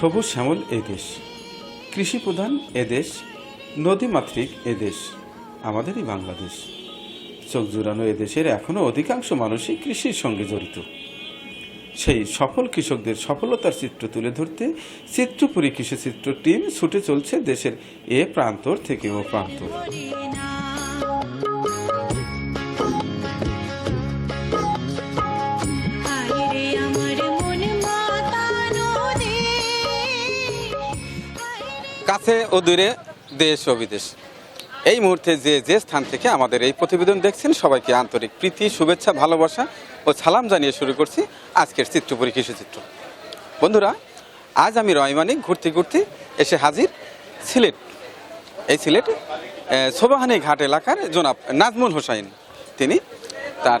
সবুজ শ্যামল এদেশ দেশ। কৃষি প্রধান এদেশ নদীমাতৃক এদেশ আমাদেরই বাংলাদেশ। চোখ জুড়ানো এদেশের এখনও অধিকাংশ মানুষই কৃষির সঙ্গে জড়িত। সেই সফল কৃষকদের সফলতার চিত্র তুলে ধরতে চিত্রপুরী কৃষি চিত্র টিম ছুটে চলছে দেশের এ প্রান্তর থেকে ও প্রান্তর। কাছে ও দূরে দেশ ও বিদেশ। এই মুহূর্তে যে যে স্থান থেকে আমাদের এই প্রতিবেদন দেখছেন, সবাইকে আন্তরিক প্রীতি, শুভেচ্ছা, ভালোবাসা ও সালাম জানিয়ে শুরু করছি আজকের চিত্রপুরী কৃষিচিত্র বন্ধুরা, আজ আমি রয়মানিক ঘুরতে ঘুরতে এসে হাজির সিলেট। এই সিলেট সোবাহানি ঘাট এলাকার জনাব নাজমুল হোসাইন। তিনি তার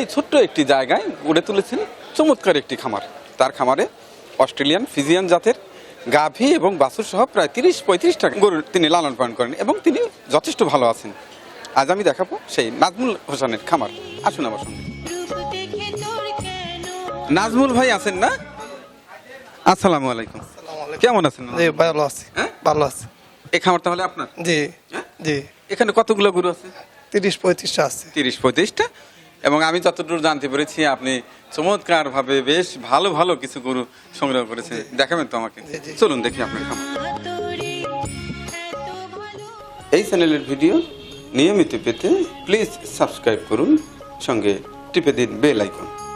এই ছোট্ট একটি জায়গায় গড়ে তুলেছেন চমৎকার একটি খামার। তার খামারে অস্ট্রেলিয়ান ফিজিয়ান জাতের গাভী এবং বাছুর সহ প্রায় তিরিশ পঁয়ত্রিশটা গরু তিনি লালন পালন করেন এবং তিনি যথেষ্ট ভালো আছেন। আজ আমি দেখাবো সেই নাজমুল হোসেনের খামার। আসুন আমার সঙ্গে। নাজমুল ভাই আছেন না? আসসালামু আলাইকুম। কেমন আছেন জি ভালো আছি। হ্যাঁ? ভালো আছি। এই খামার তাহলে আপনার? জি হ্যাঁ? জি। এখানে কতগুলো গরু আছে? তিরিশ পঁয়ত্রিশটা আছে। তিরিশ পঁয়ত্রিশটা এবং আমি যতদূর জানতে পেরেছি আপনি চমৎকার ভাবে বেশ ভালো ভালো কিছু গরু সংগ্রহ করেছেন। দেখাবেন তো আমাকে। চলুন দেখি আপনার খামার। এই চ্যানেলের ভিডিও নিয়মিত পেতে প্লিজ সাবস্ক্রাইব করুন সঙ্গে টিপে দিন বেল আইকন।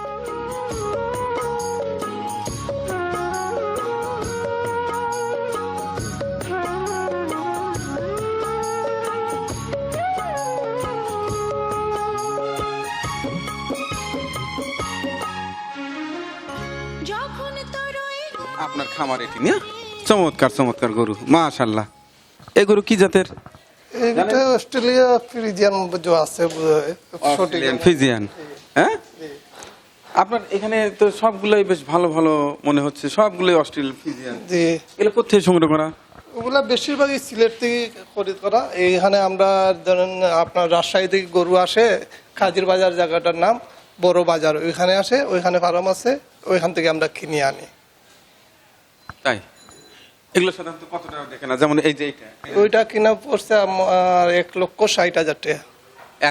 চমৎকার চমৎকার গরু। মাশাল্লাহ এই গরু কি জাতের? এইটা অস্ট্রেলিয়া ফ্রিজিয়ান যে আছে ফিজিয়ান হ্যাঁ? আপনার এখানে তো সবগুলোই বেশ ভালো ভালো মনে হচ্ছে। সবগুলোই অস্ট্রেলিয়ান ফিজিয়ান জি। এগুলো কোথায় সংগ্রহ করা? ওগুলা বেশিরভাগই সিলেট থেকে খরিদ করা। এইখানে আমরা ধরেন আপনার রাজশাহী থেকে গরু আসে খাজির বাজার জায়গাটার নাম বড় বাজার। ওইখানে আসে ওইখানে ফার্ম আছে ওইখান থেকে আমরা কিনে আনি। তাই? এগুলো সাধারণত কত টাকা দেখে না? যেমন এই যে এইটা ওইটা কিনা পড়ছে আমার এক লক্ষ ষাট হাজার টাকা।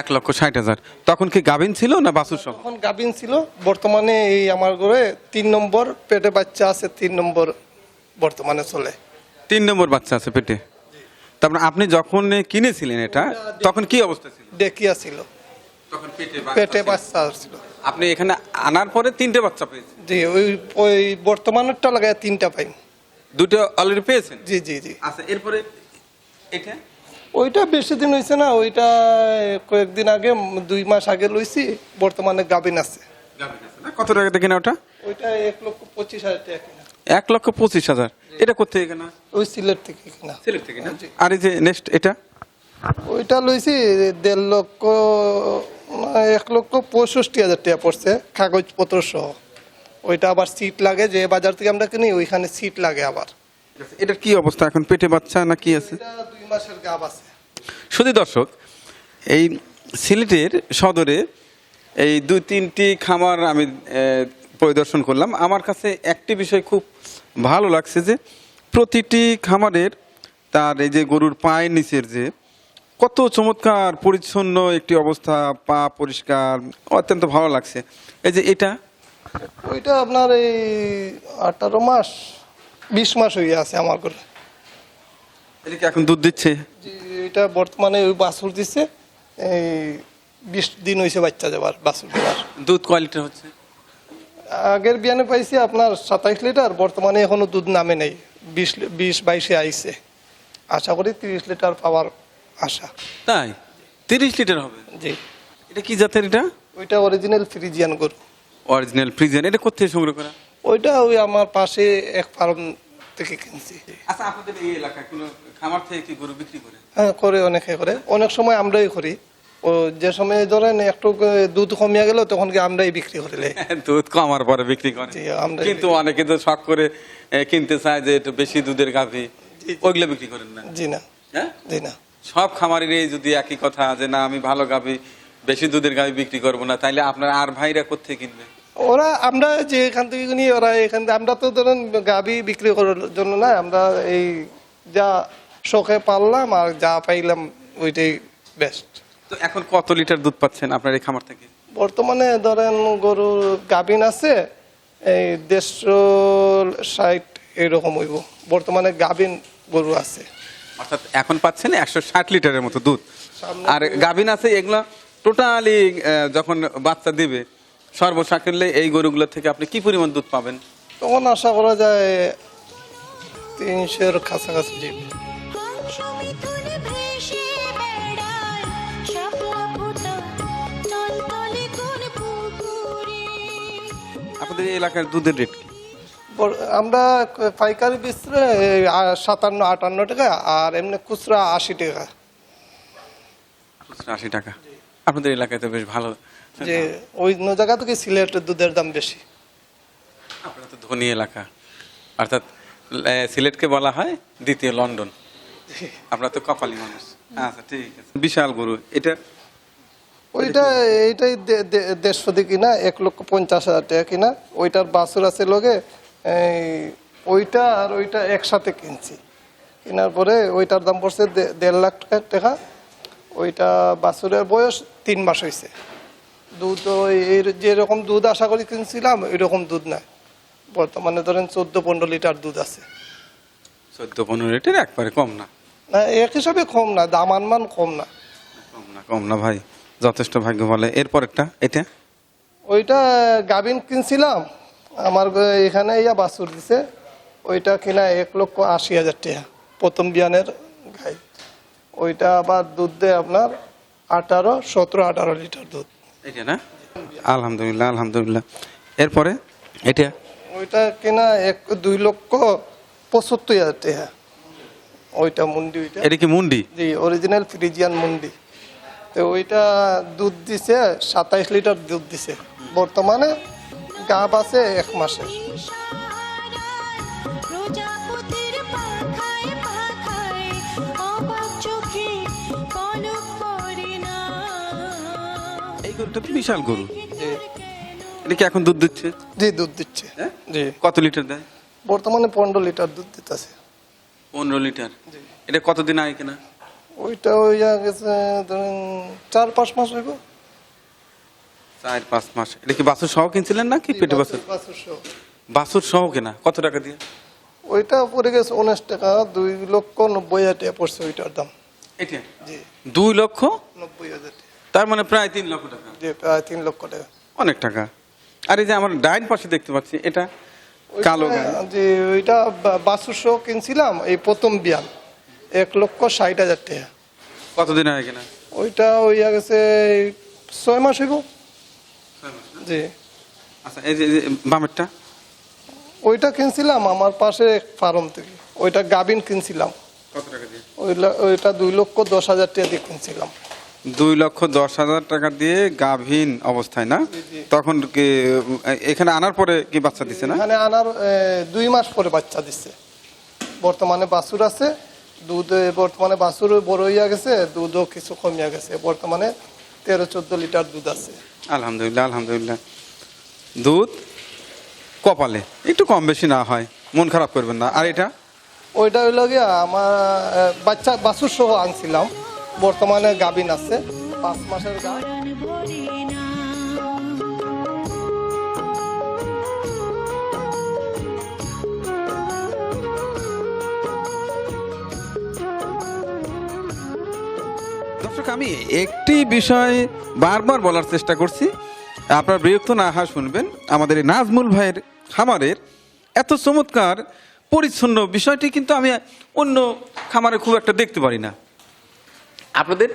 এক লক্ষ ষাট হাজার। তখন কি গাভিন ছিল না বাসুর সহ? তখন গাভিন ছিল বর্তমানে এই আমার ঘরে তিন নম্বর পেটে বাচ্চা আছে তিন নম্বর বর্তমানে চলে। তিন নম্বর বাচ্চা আছে পেটে? তারপরে আপনি যখন কিনেছিলেন এটা তখন কি অবস্থা ছিল? ডেকিয়া ছিল। তখন পেটে পেটে বাচ্চা ছিল। আপনি এখানে আনার পরে তিনটে বাচ্চা পেয়েছেন? জি ওই ওই বর্তমানেরটা লাগায় তিনটা পাই দুটো অলরেডি পেয়েছেন? জি জি জি। আচ্ছা এরপরে এটা? ওইটা বেশি দিন হয়েছে না ওইটা কয়েকদিন আগে দুই মাস আগে লইছি বর্তমানে গাভিন আছে? কত টাকা দেখে না ওটা? ওইটা এক লক্ষ পঁচিশ হাজার টাকা এক লক্ষ পঁচিশ হাজার। এটা করতে এখানে ওই সিলেট থেকে কিনা। সিলেট থেকে না আর এই যে নেক্সট এটা? ওইটা লইছি দেড় লক্ষ এক লক্ষ পঁয়ষট্টি হাজার টাকা পড়ছে কাগজপত্র সহ। ওইটা আবার সিট লাগে যে বাজার থেকে আমরা কিনি ওইখানে সিট লাগে আবার। এটার কি অবস্থা? এখন পেটে বাচ্চা না কি আছে? দুই মাসের গাব আছে। শুধু দর্শক এই সিলেটের সদরে এই দুই তিনটি খামার আমি পরিদর্শন করলাম। আমার কাছে একটি বিষয় খুব ভালো লাগছে যে প্রতিটি খামারের তার এই যে গরুর পায়ের নিচের যে কত চমৎকার পরিচ্ছন্ন একটি অবস্থা পা পরিষ্কার অত্যন্ত ভালো লাগছে। এই যে এটা ওইটা আপনার এই আঠারো মাস বিশ মাস হয়ে আছে আমার ঘরে। এটা কি এখন দুধ দিচ্ছে? এটা বর্তমানে ওই বাছুর দিচ্ছে এই বিশ দিন হয়েছে বাচ্চা দেওয়ার বাছুর দেওয়ার দুধ কোয়ালিটি হচ্ছে? আগের বিয়ানে পাইছি আপনার সাতাইশ লিটার বর্তমানে এখনও দুধ নামে নেই। বিশ বিশ বাইশে আইছে। আশা করি তিরিশ লিটার পাওয়ার আশা। তাই? তিরিশ লিটার হবে? জি। এটা কি জাতের এটা? ওইটা অরিজিনাল ফ্রিজিয়ান গরু। অরিজিনাল ফ্রিজিয়ান এটা কোথায় সংগ্রহ করা? ওইটা ওই আমার পাশে এক ফার্ম থেকে কিনছি। আচ্ছা আপনাদের এই এলাকায় কোনো খামার থেকে কি গরু বিক্রি করে? হ্যাঁ করে অনেকে করে। অনেক সময় আমরাই করি। ও যে সময় ধরেন একটু দুধ কমিয়া গেল তখন কি আমরাই বিক্রি করিলে দুধ কমার পরে বিক্রি করে। আমরা- কিন্তু অনেকে তো শখ করে কিনতে চায় যে একটু বেশি দুধের গাভী। ওইগুলো বিক্রি করেন না। জি না। হ্যাঁ? জি না। সব খামারেরই যদি একই কথা যে না আমি ভালো গাভী বেশি দুধের গাভী বিক্রি করব না তাইলে আপনার আর ভাইরা কোথেকে কিনবে? ওরা আমরা যে এখান থেকে নিয়ে ওরা এখান থেকে আমরা তো ধরেন গাবি বিক্রি করার জন্য না আমরা এই যা শখে পারলাম আর যা পাইলাম ওইটাই বেস্ট তো এখন কত লিটার দুধ পাচ্ছেন আপনার এই খামার থেকে? বর্তমানে ধরেন গরুর গাবিন আছে এই দেড়শো ষাট এরকম হইব। বর্তমানে গাবিন গরু আছে। অর্থাৎ এখন পাচ্ছেন একশো ষাট লিটারের মতো দুধ। আর গাভিন আছে এগুলা টোটালি যখন বাচ্চা দিবে সর্বসাকুল্যে এই গরুগুলো থেকে আপনি কি পরিমাণ দুধ পাবেন? তখন আশা করা যায় তিনশোর কাছাকাছি পুকুরে। আপনাদের এই এলাকার দুধের রেট কি? আমরা পাইকারি বিস্ত্রে সাতান্ন আটান্ন টাকা আর এমনি খুচরা আশি টাকা। খুচরা আশি টাকা। আপনাদের এলাকায় তো বেশ ভালো। যে ওই অন্য জায়গা থেকে সিলেটের দুধের দাম বেশি। আপনারা তো ধনী এলাকা। অর্থাৎ সিলেটকে বলা হয় দ্বিতীয় লন্ডন। আপনারা তো কপালি মানুষ। আচ্ছা ঠিক আছে। বিশাল গরু। এটা ওইটা এইটাই দেড়শো কিনা এক লক্ষ পঞ্চাশ হাজার টাকা কিনা। ওইটার বাছুর আছে লোকে ওইটা আর ওইটা একসাথে কিনছি। কেনার পরে ওইটার দাম পড়ছে দেড় লাখ টাকা টাকা। ওইটা বাছুরের বয়স তিন মাস হয়েছে দুধ ওই যেরকম দুধ আশা করি কিনছিলাম ওইরকম দুধ নাই। বর্তমানে ধরেন চোদ্দ পনেরো লিটার দুধ আছে। চোদ্দ পনেরো লিটার একবারে কম না? না এক হিসাবে কম না দাম আনমান কম না। কম না কম না ভাই যথেষ্ট ভাগ্য বলে এরপর একটা এটা? ওইটা গাবিন কিনছিলাম আমার এখানে ইয়া বাছুর দিছে ওইটা কিনা এক লক্ষ আশি হাজার টাকা প্রথম বিয়ানের গাই। ওইটা আবার দুধ দেয় আপনার আঠারো সতেরো আঠারো লিটার দুধ। এটা না? আলহামদুলিল্লাহ আলহামদুলিল্লাহ। এরপরে এটা? ওইটা কিনা এক দুই লক্ষ পঁচাত্তর হাজার টাকা। ওইটা মুন্ডি ওইটা। এটা কি মুন্ডি? জি অরিজিনাল ফ্রিজিয়ান মুন্ডি। তো ওইটা দুধ দিছে সাতাইশ লিটার দুধ দিছে। বর্তমানে গাব আছে এক মাসের। এই গরুটা তো বিশাল গরু? এটা কি এখন দুধ দিচ্ছে? জি দুধ দিচ্ছে। হ্যাঁ? জি। কত লিটার দেয়? বর্তমানে পনেরো লিটার দুধ দিতেছে। পনেরো লিটার? এটা কতদিন আগে কিনা? ওইটা ওই গেছে ধরেন চার পাঁচ মাস হইব চার পাঁচ মাস। এটা কি বাছুর সহ কিনছিলেন না কি পেটে বাছুর? বাছুর সহ। বাছুর সহ কেনা। কত টাকা দিয়ে? ওইটা পড়ে গেছে উনিশ টাকা দুই লক্ষ নব্বই হাজার টাকা পড়ছে ওইটার দাম। এটা? জি। দুই লক্ষ? নব্বই হাজার টাকা। তার মানে প্রায় তিন লক্ষ টাকা। জি প্রায় তিন লক্ষ টাকা। অনেক টাকা। আর এই যে আমার ডাইন পাশে দেখতে পাচ্ছি এটা কালো ওইটা- যে ওইটা বা- বাছুর সহ কিনছিলাম এই প্রথম বিয়ান এক লক্ষ ষাট হাজার টাকা। কতদিন আগে কেনা? ওইটা ওই গেছে ছয় মাস হইব। জি। আচ্ছা এই যে বামেরটা? ওইটা কিনছিলাম আমার পাশে ফার্ম থেকে। ওইটা গাবিন কিনছিলাম। কত টাকা দিয়ে? ওইটা দুই লক্ষ দশ হাজার টাকা দিয়ে কিনছিলাম। দুই লক্ষ দশ হাজার টাকা দিয়ে গাভীন অবস্থায় না? তখন কি এখানে আনার পরে কি বাচ্চা দিচ্ছে না? এখানে আনার দুই মাস পরে বাচ্চা দিচ্ছে বর্তমানে বাছুর আছে দুধ বর্তমানে বাছুর বড় হইয়া গেছে দুধও কিছু কমিয়া গেছে। বর্তমানে তেরো চোদ্দ লিটার দুধ আছে। আলহামদুলিল্লাহ আলহামদুলিল্লাহ। দুধ কপালে একটু কম বেশি না হয় মন খারাপ করবেন না। আর এটা? ওইটা হইল গিয়া আমার বাচ্চা বাছুর সহ আনছিলাম। বর্তমানে গাবিন আছে। পাঁচ মাসের দর্শক, আমি একটি বিষয় বারবার বলার চেষ্টা করছি। আপনার বিরক্ত না হওয়া শুনবেন। আমাদের এই নাজমুল ভাইয়ের খামারের এত চমৎকার, পরিচ্ছন্ন বিষয়টি কিন্তু আমি অন্য খামারে খুব একটা দেখতে পারি না। আপনাদের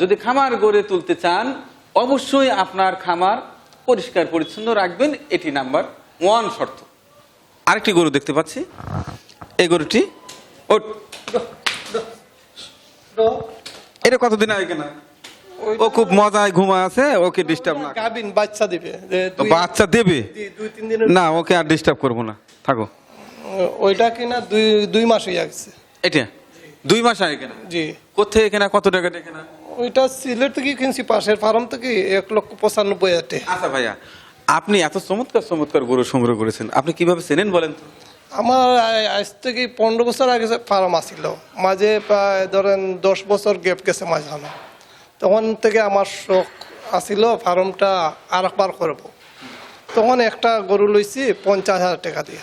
যদি খামার গড়ে তুলতে চান অবশ্যই আপনার খামার পরিষ্কার পরিচ্ছন্ন রাখবেন। এটি নাম্বার ওয়ান শর্ত। আরেকটি গরু দেখতে পাচ্ছি। এই গরুটি এটা কতদিন আগে কেনা? ও খুব মজায় ঘুমা আছে ওকে ডিস্টার্ব না। গাবিন বাচ্চা দিবে। বাচ্চা দেবে? দুই- তিন দিনের না ওকে আর ডিস্টার্ব করব না। থাকো। ওইটা কিনা দুই দুই মাস হইয়া গেছে এটা? দুই মাস আগে কেনা? জি। কোথেকে কেনা কত টাকা দিয়ে কেনা? ওইটা সিলেট থেকে কিনছি পাশের ফার্ম থেকে এক লক্ষ পঁচানব্বই হাজার আচ্ছা ভাইয়া আপনি এত চমৎকার চমৎকার গরু সংগ্রহ করেছেন। আপনি কীভাবে চেনেন বলেন তো? আমার আজ থেকে পনেরো বছর আগে ফার্ম আসছিল মাঝে প্রায় ধরেন দশ বছর গ্যাপ গেছে মাঝখানে তখন থেকে আমার শখ আসিল ফার্মটা আর একবার করব। তখন একটা গরু লইছি পঞ্চাশ হাজার টাকা দিয়ে।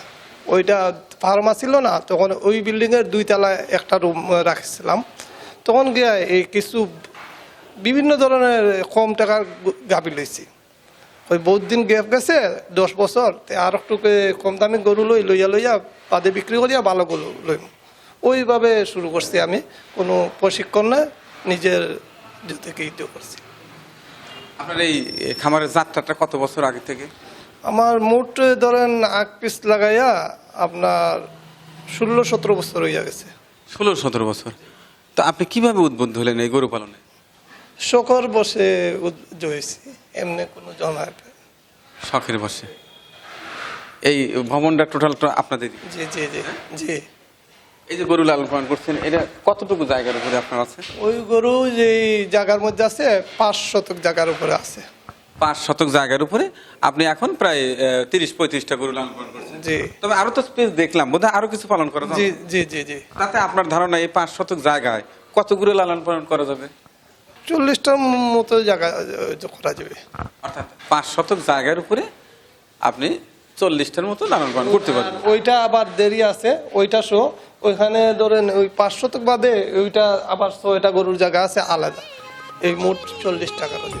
ওইটা ফার্ম আসিল না তখন ওই বিল্ডিংয়ের দুই তলায় একটা রুম রাখছিলাম। তখন গিয়ে এই কিছু বিভিন্ন ধরনের কম টাকার গাবি লইছি। ওই বহুত দিন গ্যাপ গেছে দশ বছর আর একটু কম দামে গরু লই লইয়া লইয়া বাদে বিক্রি করিয়া ভালো গরু লইম। ওইভাবে শুরু করছি আমি কোনো প্রশিক্ষণ না নিজের থেকে তো করছি। আপনার এই খামারের যাত্রাটা কত বছর আগে থেকে? আমার মোট ধরেন আগ পিস লাগাইয়া আপনার ষোলো সতেরো বছর হইয়া গেছে। ষোলো সতেরো বছর। তো আপনি কীভাবে উদ্বুদ্ধ হলেন এই গরু পালনে? শকর বসে হয়েছি এমনি কোনো জমা শখের বসে। এই ভবনটা টোটালটা আপনাদের? জি জি জি জি। এই যে গরু লালন পালন করছেন এটা কতটুকু জায়গার উপরে আপনার আছে? ওই গরু যে জায়গার মধ্যে আছে পাঁচ শতক জায়গার উপরে আছে। পাঁচ শতক জায়গার উপরে আপনি এখন প্রায় তিরিশ পঁয়ত্রিশটা গরু লালন পালন করছেন। জি। তবে আরও তো স্পেস দেখলাম বোধহয় আরও কিছু পালন করা যাবে জি জি জি জি। তাতে আপনার ধারণা এই পাঁচ শতক জায়গায় কতগুলো লালন পালন করা যাবে? চল্লিশটার মতো জায়গা করা যাবে। অর্থাৎ পাঁচ শতক জায়গার উপরে আপনি চল্লিশটার মতো লালন পালন করতে পারবেন। ওইটা আবার দেরি আছে ওইটা শো ওইখানে ধরেন ওই পাঁচ শতক বাদে ওইটা আবার ছয়টা গরুর জায়গা আছে আলাদা। এই মোট চল্লিশ টাকা দেবে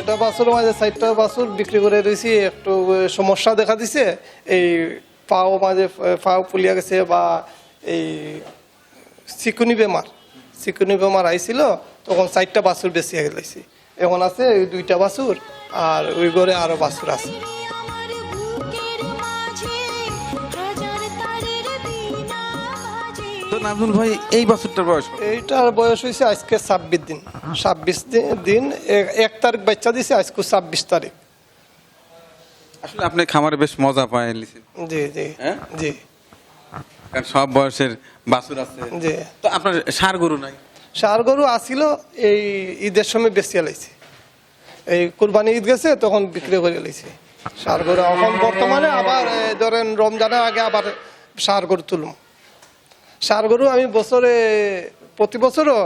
এটা বাছুর মাঝে সাইডটা বাছুর, বিক্রি করে দিয়েছি। একটু সমস্যা দেখা দিছে। এই পাও মাঝে পাও পুলিয়া গেছে বা এই চিকুনি বেমার। চিকুনি বেমার আইছিল, তখন চারটা বাছুর বেশি গেলেছি এখন আছে দুইটা বাছুর আর ওই ঘরে আরও বাছুর আছে। নাজমুল ভাই এই বছরটার বয়স এইটার বয়স হয়েছে আজকে ছাব্বিশ দিন। ছাব্বিশ দিন এক তারিখ বাচ্চা দিছে আজকে ছাব্বিশ তারিখ। আসলে আপনি খামারে বেশ মজা পায় জি জি হ্যাঁ? জি। কারণ সব বয়সের বাছুর আছে। জি। তো আপনার সার গরু নাই? সার গরু আসিল এই ঈদের সময় বেশি লাইছে এই কুরবানি ঈদ গেছে তখন বিক্রি করে লাইছে সার গরু এখন বর্তমানে আবার ধরেন রমজানের আগে আবার সার গরু তুলম সার গরু আমি বছরে প্রতি বছরও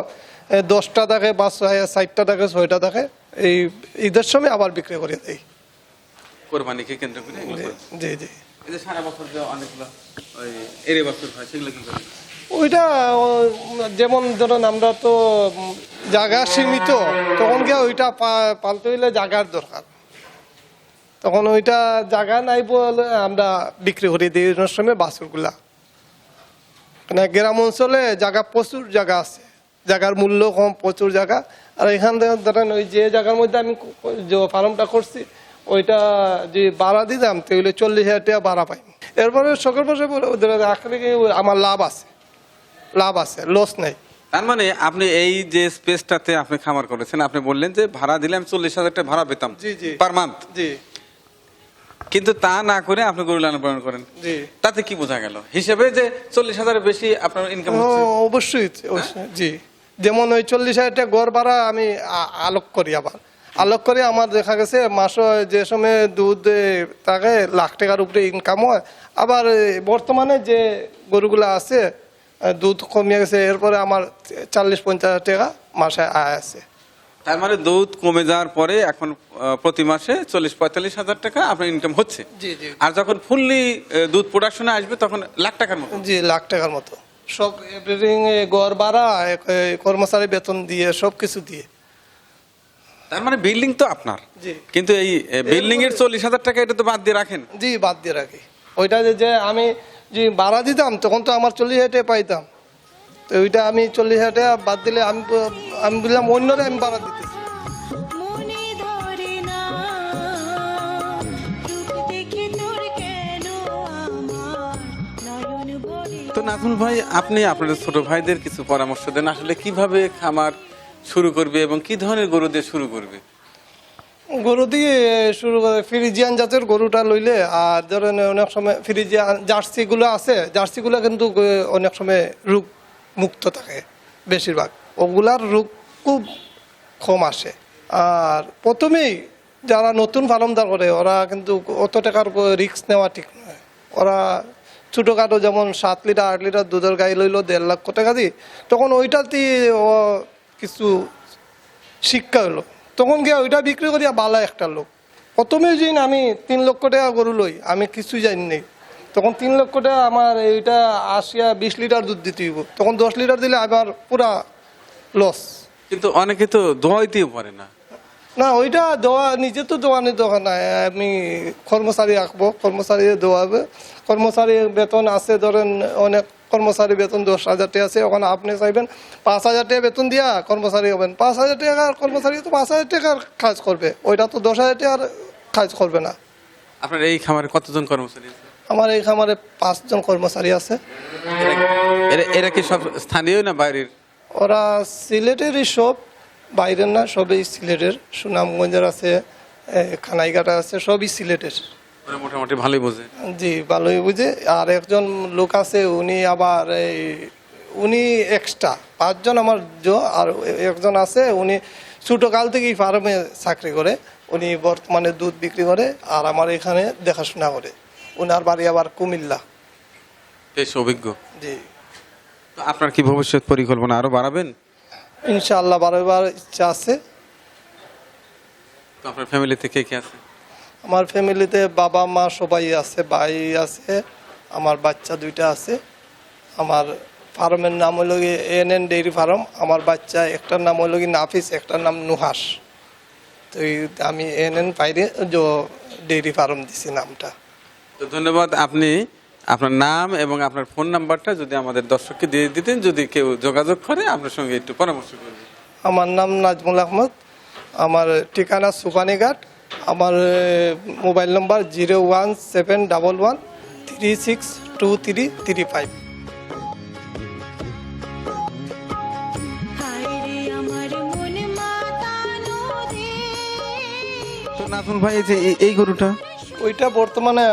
দশটা দেখে বা ষাটটা দেখে ছয়টা দেখে এই ঈদের সময় আবার বিক্রি করে দেয় কোরবানিকে কেন্দ্র করে? জি জি জি। এই যে সারা বছর যে অনেকগুলো এরে বছর হয় সেগুলো কি করে? ওইটা যেমন ধরেন আমরা তো জায়গা সীমিত তখন গিয়ে ওইটা পা- পালতে হইলে জায়গার দরকার। তখন ওইটা জায়গা নাই বলে আমরা বিক্রি করে দিই সময় বাছুরগুলা। মানে গ্রাম অঞ্চলে জায়গা প্রচুর জায়গা আছে। জায়গার মূল্য কম প্রচুর জায়গা। আর এখান থেকে ধরেন ওই যে জায়গার মধ্যে আমি যে ফার্মটা করছি ওইটা যে ভাড়া দিতাম তাহলে চল্লিশ হাজার টাকা ভাড়া পাই এরপরে সকল বছর আখরে আমার লাভ আছে? লাভ আছে লস নেই। তার মানে আপনি এই যে স্পেসটাতে আপনি খামার করেছেন আপনি বললেন যে ভাড়া দিলে আমি চল্লিশ হাজার টাকা ভাড়া পেতাম জি, জি। পার মান্থ জি। কিন্তু তা না করে আপনি গরু লালন পালন করেন। জি। তাতে কি বোঝা গেল? হিসেবে যে চল্লিশ হাজারের বেশি আপনার ইনকাম অবশ্যই অবশ্যই, জি। যেমন ওই চল্লিশ হাজার টাকা গড় ভাড়া আমি আলোক করি আবার। আলোক করে আমার দেখা গেছে মাস যে সময় দুধ থাকে লাখ টাকার উপরে ইনকাম হয়। আবার বর্তমানে যে গরুগুলো আছে দুধ কমিয়ে গেছে এরপরে আমার চাল্লিশ পঞ্চাশ টাকা মাসে আয় আছে। তার মানে দুধ কমে যাওয়ার পরে এখন প্রতি মাসে চল্লিশ পঁয়তাল্লিশ হাজার টাকা আপনার ইনকাম হচ্ছে। আর যখন ফুললি দুধ প্রোডাকশনে আসবে তখন লাখ টাকার মতো। জি লাখ টাকার মতো। সব এভরিথিং গড় ভাড়া এ, কর্মচারী বেতন দিয়ে সব কিছু দিয়ে। তার মানে বিল্ডিং তো আপনার। কিন্তু এই বিল্ডিং এর চল্লিশ হাজার টাকা এটা তো বাদ দিয়ে রাখেন। জি বাদ দিয়ে রাখি। ওইটা যে- যে আমি যে ভাড়া দিতাম তখন তো আমার চল্লিশ হাজার টাকা পাইতাম। তো ওইটা আমি চল্লিশ হাজার টাকা বাদ দিলে আমি আমি বললাম অন্যরা আমি ভাড়া দিতেছি। মনে তো নাজমুল ভাই আপনি আপনাদের ছোট ভাইদের কিছু পরামর্শ দেন আসলে কীভাবে খামার শুরু করবে এবং কি ধরনের গরু দিয়ে শুরু করবে? গরু দিয়ে শুরু করে ফ্রিজিয়ান জাতের গরুটা লইলে আর ধরেন অনেক সময় ফ্রিজিয়ান জার্সিগুলো আছে জার্সিগুলো কিন্তু অনেক সময় রোগ মুক্ত থাকে বেশিরভাগ। ওগুলার রোগ খুব কম আসে। আর প্রথমেই যারা নতুন ফার্মদার করে, ওরা কিন্তু অত টাকার রিক্স নেওয়া ঠিক নয়। ওরা ছোটোখাটো যেমন সাত লিটার, আট লিটার দুধের গাই লইলো, দেড় লক্ষ টাকা দিয়ে, তখন ওইটাতেই ও কিছু শিক্ষা হলো তখন গিয়ে ওইটা বিক্রি করিয়া বালা একটা লোক। প্রথমে যেদিন আমি তিন লক্ষ টাকা গরু লই, আমি কিছু জানি নেই। তখন তিন লক্ষ টাকা আমার এইটা আসিয়া বিশ লিটার দুধ দিতে হইব। তখন দশ লিটার দিলে আবার পুরা লস কিন্তু অনেকে তো দোয়াইতেও পারে না। না ওইটা দোয়া নিজে তো দোয়ানি দোকান নাই। আমি কর্মচারী আঁকবো কর্মচারী দোয়াবে। কর্মচারী বেতন আছে ধরেন অনেক কর্মচারী বেতন দশ হাজার টাকা আছে ওখানে আপনি চাইবেন পাঁচ হাজার টাকা বেতন দিয়া কর্মচারী হবেন। পাঁচ হাজার টাকার কর্মচারী তো পাঁচ হাজার টাকার কাজ করবে। ওইটা তো দশ হাজার টাকার কাজ করবে না। আপনার এই খামারে কতজন কর্মচারী আছে? আমার এই খামারে পাঁচজন কর্মচারী আছে। এরা- কি সব স্থানীয় না বাইরের? ওরা সিলেটেরই সব বাইরের না সবই সিলেটের। সুনামগঞ্জের আছে খানাইঘাটা আছে সবই সিলেটের। মোটামুটি ভালোই বোঝে। জি ভালোই বুঝে। আর একজন লোক আছে উনি আবার এই উনি এক্সট্রা পাঁচজন আমার জো আর একজন আছে উনি ছোটো কাল থেকেই ফার্মে চাকরি করে। উনি বর্তমানে দুধ বিক্রি করে আর আমার এখানে দেখাশোনা করে। উনার বাড়ি আবার কুমিল্লা। বেশ অভিজ্ঞ। জি। তো আপনার কি ভবিষ্যৎ পরিকল্পনা আরও বাড়াবেন? ইনশাআল্লাহ বারবার ইচ্ছা আছে। তো আপনার ফ্যামিলিতে কে কে আছে? আমার ফ্যামিলিতে বাবা মা সবাই আছে ভাই আছে আমার বাচ্চা দুইটা আছে। আমার ফার্মের নাম হলো এন এন ডেইরি ফার্ম আমার বাচ্চা একটার নাম হলো কি নাফিস একটার নাম নুহাস তো আমি এন এন পাইরে ডেইরি ফার্ম দিছি নামটা। তো ধন্যবাদ আপনি আপনার নাম এবং আপনার ফোন নাম্বারটা যদি আমাদের দর্শককে দিয়ে দিতেন যদি কেউ যোগাযোগ করে আপনার সঙ্গে একটু পরামর্শ করবে। আমার নাম নাজমুল আহমদ আমার ঠিকানা সুপানিঘাট আমার mobile number zero one seven double one three six two three three five. মন নাজমুল ভাই এই যে এই- এই গরুটা? ওইটা বর্তমানে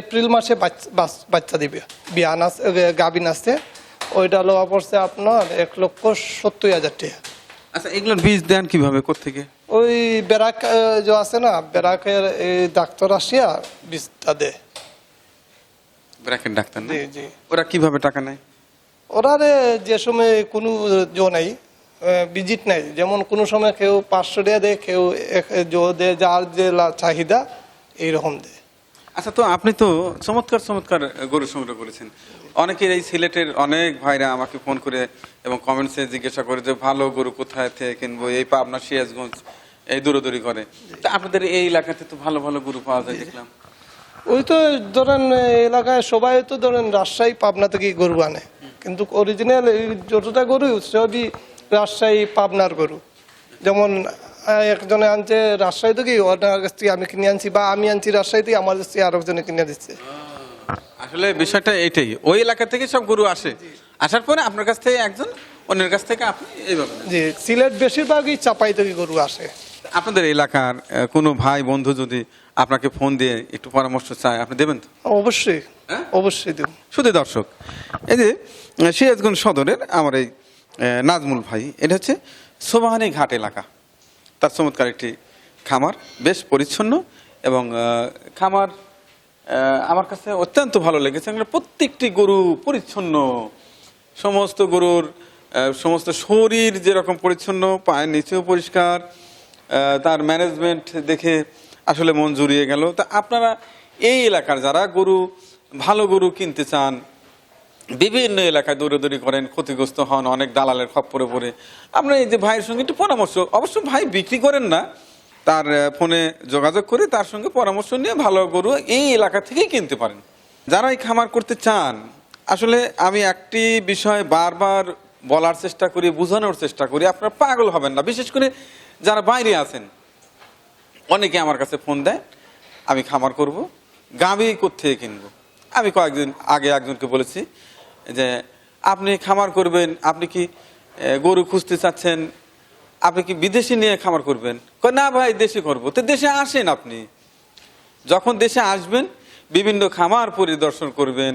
এপ্রিল মাসে বাচ- বাচ- বাচ্চা দিবে। বিয়ান আছে গাভিন আছে। ওইটা লোয়া পড়ছে আপনার এক লক্ষ সত্তর হাজার টাকা। আচ্ছা এগুলোর বীজ দেন কীভাবে কোথেকে ওই বেরাক যে আছে না বেরাকের এই ডাক্তার আসিয়া বীজটা দেয় ব্র্যাকেট ডাক্তার জি জি। ওরা কীভাবে টাকা নেয়? ওরা যে সময় কোনো জো নাই ভিজিট নাই। যেমন কোনো সময় কেউ পাঁচশো টাকা দেয় কেউ জো দেয় যার যে চাহিদা এইরকম দেয় আচ্ছা তো আপনি তো চমৎকার চমৎকার গরু সংগ্রহ করেছেন। অনেকের এই সিলেটের অনেক ভাইরা আমাকে ফোন করে এবং কমেন্টসে জিজ্ঞাসা করে যে ভালো গরু কোথায় থেকে কিনবো? এই পাবনা সিরাজগঞ্জ এই দূরদূরি করে। তা আপনাদের এই এলাকাতে তো ভালো ভালো গরু পাওয়া যায় দেখলাম। ওই তো ধরেন এলাকায় সবাই তো ধরেন রাজশাহী পাবনা থেকে গরু আনে। কিন্তু অরিজিনাল এই যতটা গরু সবই রাজশাহী পাবনার গরু। যেমন একজনে আনছে রাজশাহী থেকে ওনার কাছ থেকে আমি কিনে আনছি বা আমি আনছি রাজশাহী থেকে আমার কাছ থেকে আরেকজনে কিনে দিচ্ছে। আসলে বিষয়টা এটাই ওই এলাকা থেকে সব গরু আসে। আসার পরে আপনার কাছ থেকে একজন অন্যের কাছ থেকে আপনি এইভাবে। যে সিলেট বেশিরভাগই চাপাই থেকে গরু আসে। আপনাদের এলাকার কোনো ভাই বন্ধু যদি আপনাকে ফোন দিয়ে একটু পরামর্শ চায় আপনি দেবেন তো? অবশ্যই হ্যাঁ? অবশ্যই দেব। শুধু দর্শক এই যে সিরাজগঞ্জ সদরের আমার এই নাজমুল ভাই এটা হচ্ছে সোবাহানি ঘাট এলাকা। তার চমৎকার একটি খামার, বেশ পরিচ্ছন্ন এবং খামার আমার কাছে অত্যন্ত ভালো লেগেছে। প্রত্যেকটি গরু পরিচ্ছন্ন। সমস্ত গরুর সমস্ত শরীর যেরকম পরিচ্ছন্ন, পায়ের নিচেও পরিষ্কার তার ম্যানেজমেন্ট দেখে আসলে মন জুড়িয়ে গেল। তা আপনারা এই এলাকার যারা গরু, ভালো গরু কিনতে চান বিভিন্ন এলাকায় দৌড়াদৌড়ি করেন, ক্ষতিগ্রস্ত হন, অনেক দালালের খপ্পরে পড়ে। আপনার এই যে ভাইয়ের সঙ্গে একটু পরামর্শ, অবশ্য ভাই বিক্রি করেন না, তার ফোনে যোগাযোগ করে তার সঙ্গে পরামর্শ নিয়ে ভালো গরু এই এলাকা থেকেই কিনতে পারেন। যারা এই খামার করতে চান, আসলে আমি একটি বিষয় বারবার বলার চেষ্টা করি, বোঝানোর চেষ্টা করি, আপনারা পাগল হবেন না। বিশেষ করে যারা বাইরে আছেন, অনেকে আমার কাছে ফোন দেয়, আমি খামার করব, গাভী কোথেকে কিনবো? আমি কয়েকদিন আগে একজনকে বলেছি যে আপনি খামার করবেন, আপনি কি গরু খুঁজতে চাচ্ছেন, আপনি কি বিদেশি নিয়ে খামার করবেন? না ভাই, দেশে করব। তো দেশে আসেন আপনি। যখন দেশে আসবেন, বিভিন্ন খামার পরিদর্শন করবেন,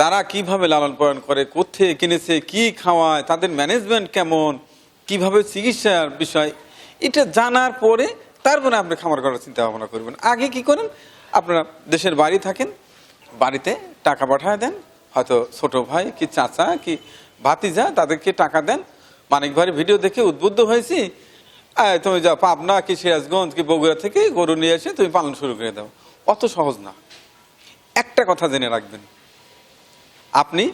তারা কীভাবে লালন পালন করে কোথায় কিনেছে, কি খাওয়ায়, তাদের ম্যানেজমেন্ট কেমন, কীভাবে চিকিৎসার বিষয়, এটা জানার পরে তারপরে আপনি খামার করার চিন্তা ভাবনা করবেন। আগে কি করেন, আপনারা দেশের বাড়ি থাকেন, বাড়িতে টাকা পাঠায় দেন হয়তো ছোট ভাই কি চাচা কি ভাতিজা তাদেরকে টাকা দেন। মানিক ভাইয়ের ভিডিও দেখে উদ্বুদ্ধ হয়েছি। তুমি যাও পাবনা কি সিরাজগঞ্জ কি বগুড়া থেকে গরু নিয়ে এসে তুমি পালন শুরু করে দাও। অত সহজ না। একটা কথা জেনে রাখবেন। আপনি,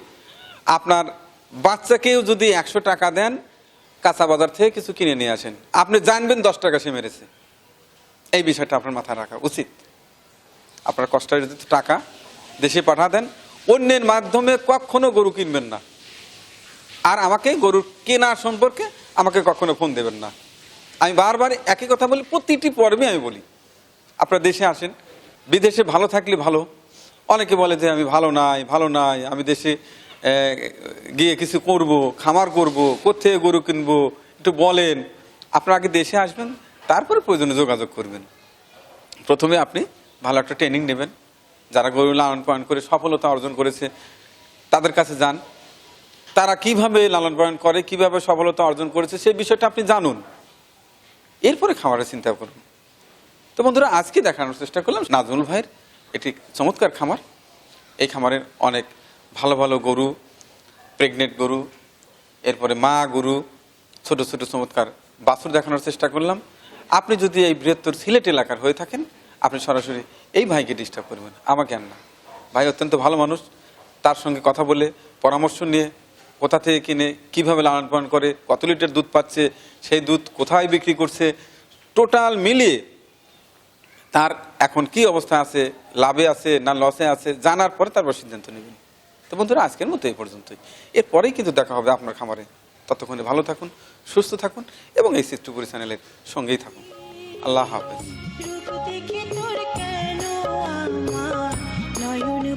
আপনার বাচ্চাকেও যদি একশো টাকা দেন, কাঁচা বাজার থেকে কিছু কিনে নিয়ে আসেন। আপনি জানবেন দশ টাকা সে মেরেছে। এই বিষয়টা আপনার মাথায় রাখা উচিত। আপনার কষ্টার্জিত টাকা দেশে পাঠা দেন। অন্যের মাধ্যমে কখনো গরু কিনবেন না। আর আমাকে গরুর কেনা সম্পর্কে আমাকে কখনো ফোন দেবেন না। আমি বারবার একই কথা বলি, প্রতিটি পর্বে আমি বলি। আপনারা দেশে আসেন, বিদেশে ভালো থাকলে ভালো। অনেকে বলে যে আমি ভালো নাই ভালো নাই, আমি দেশে গিয়ে কিছু করব, খামার করব কোথেকে গরু কিনবো, একটু বলেন। আপনারা আগে দেশে আসবেন, তারপরে প্রয়োজনে যোগাযোগ করবেন। প্রথমে আপনি ভালো একটা ট্রেনিং নেবেন। যারা গরু লালন পালন করে সফলতা অর্জন করেছে, তাদের কাছে যান। তারা কীভাবে লালন পালন করে, কীভাবে সফলতা অর্জন করেছে, সেই বিষয়টা আপনি জানুন। এরপরে খামারের চিন্তা করুন। তো বন্ধুরা, আজকে দেখানোর চেষ্টা করলাম নাজমুল ভাইয়ের একটি চমৎকার খামার। এই খামারের অনেক ভালো ভালো গরু প্রেগনেন্ট গরু, এরপরে মা গরু, ছোট ছোট চমৎকার বাছুর দেখানোর চেষ্টা করলাম। আপনি যদি এই বৃহত্তর সিলেট এলাকার হয়ে থাকেন, আপনি সরাসরি এই ভাইকে ডিস্টার্ব করবেন, আমাকে আর না। ভাই অত্যন্ত ভালো মানুষ, তার সঙ্গে কথা বলে, পরামর্শ নিয়ে, কোথা থেকে কিনে, কীভাবে লালন পালন করে, কত লিটার দুধ পাচ্ছে, সেই দুধ কোথায় বিক্রি করছে, টোটাল মিলিয়ে তার এখন কি অবস্থা আছে, লাভে আছে না লসে আছে, জানার পরে তারপর সিদ্ধান্ত নেবেন। তো বন্ধুরা, আজকের মতো এই পর্যন্তই। এরপরেই কিন্তু দেখা হবে আপনার খামারে। ততক্ষণে ভালো থাকুন, সুস্থ থাকুন, এবং এই চিত্রপুরী চ্যানেলের সঙ্গেই থাকুন। আল্লাহ হাফেজ।